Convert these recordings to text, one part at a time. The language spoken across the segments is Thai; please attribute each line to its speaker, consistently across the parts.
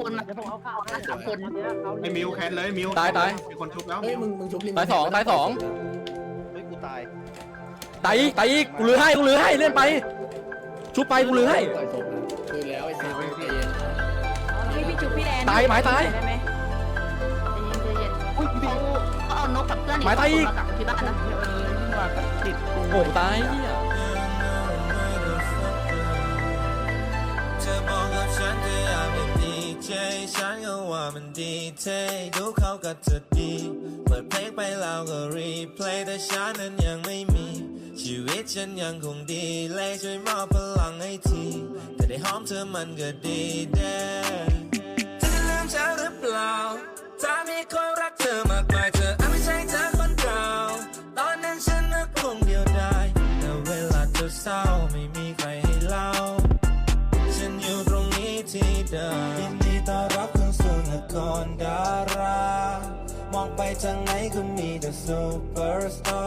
Speaker 1: คนอะ
Speaker 2: เดี๋ยวผมเอาข้าวให้
Speaker 1: สามคน
Speaker 2: เดี๋ยวเอา
Speaker 3: ไอ้มิวแคนเลยมิว
Speaker 4: ตายตาย
Speaker 3: มีคนชุบแล้ว
Speaker 5: เฮ้
Speaker 3: มิ
Speaker 5: ยวมึงมึงชุบริม
Speaker 4: ตายสองตายสอง
Speaker 6: เฮ้ยกูตาย
Speaker 4: ตายอีกตายอีกกูลือให้กูลือให้เล่นไป ชุบไปกูลือให้
Speaker 5: ต่อยศพนะคือแล้วไอ้เซฟใจเย็น
Speaker 7: พี่พี่จุ๊บพี่แดน
Speaker 4: ตายหมายตาย
Speaker 7: ได้ไหม
Speaker 1: ใจเย็นๆอุ้ยเขาเขาเอานกกับเพื่อน
Speaker 4: หมายตายอีก
Speaker 1: มากลับที่บ้านนะ
Speaker 4: โอ้ตายเหี้ย
Speaker 8: ดีเจฉันก็ว่ามันดีเท่ดูเขากับเธอดี เปิดเพลงไปแล้วก็รีเพลย์แต่ฉันนั้นยังไม่มี ชีวิตฉันยังคงดีเลยช่วยมอบพลังให้ที แต่ได้หอมเธอมันก็ดีแน่เธอจะลืมฉันหรือเปล่า ถ้ามีคนรักเธอมากมายเธออาจไม่ใช่เธอคนเก่าตอนนั้นฉันนึกคงเดียวดายแต่เวลาเธอเศร้า เดิมยินดีต้อนรับเข้าสู่นครดารามองไปทางไหนก็มีแต่ซูเปอร์สตา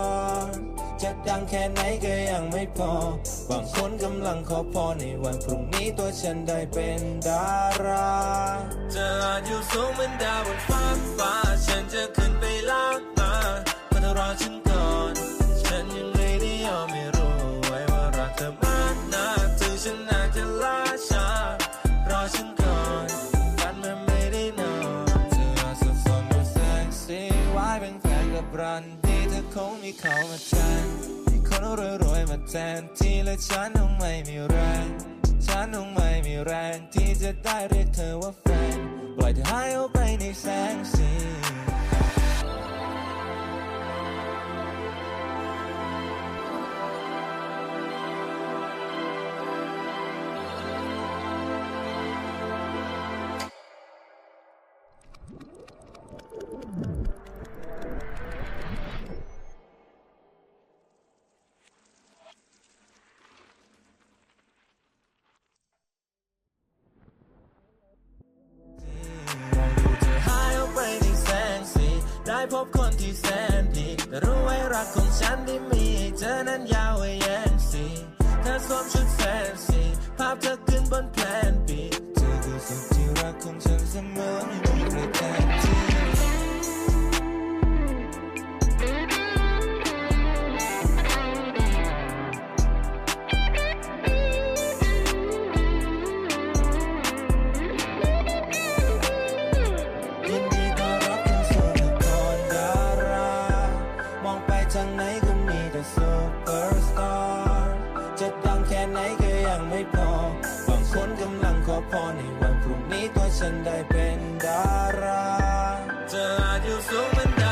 Speaker 8: ร์จะดังแค่ไหนก็ยังไม่พอ บางคนกำลังขอพรในวันพรุ่งนี้ตัวฉันได้เป็นดาราเธออาจอยู่สูงเหมือนดาวบนฟ้าฟ้า ฉันจะขึ้นไปลากมามาเธอรอฉัน แฟนกับรันดีเธอคงมีเขามาแทนมีคนรวยๆมาแทนที่และฉันคงไม่มีแรงฉันคงไม่มีแรงที่จะได้เรียกเธอว่าแฟนปล่อยเธอหายออกไปในแสงสี พบคนที่แสนดีแต่รู้ไว้รักของฉันที่มีเธอนั้นยาวไว้แยนสีเธอสวมชุดแฟนซีภาพเธอขึ้นบนแผนปีเธอคือสุดที่รักของฉันเสมอ ทางไหนก็มีแต่ซูเปอร์สตาร์จะดังแค่ไหนก็ยังไม่พอบางคนกำลังขอพรในวันพรุ่งนี้ตัวฉันได้เป็นดารา จะอาจอยู่สูงเหมือน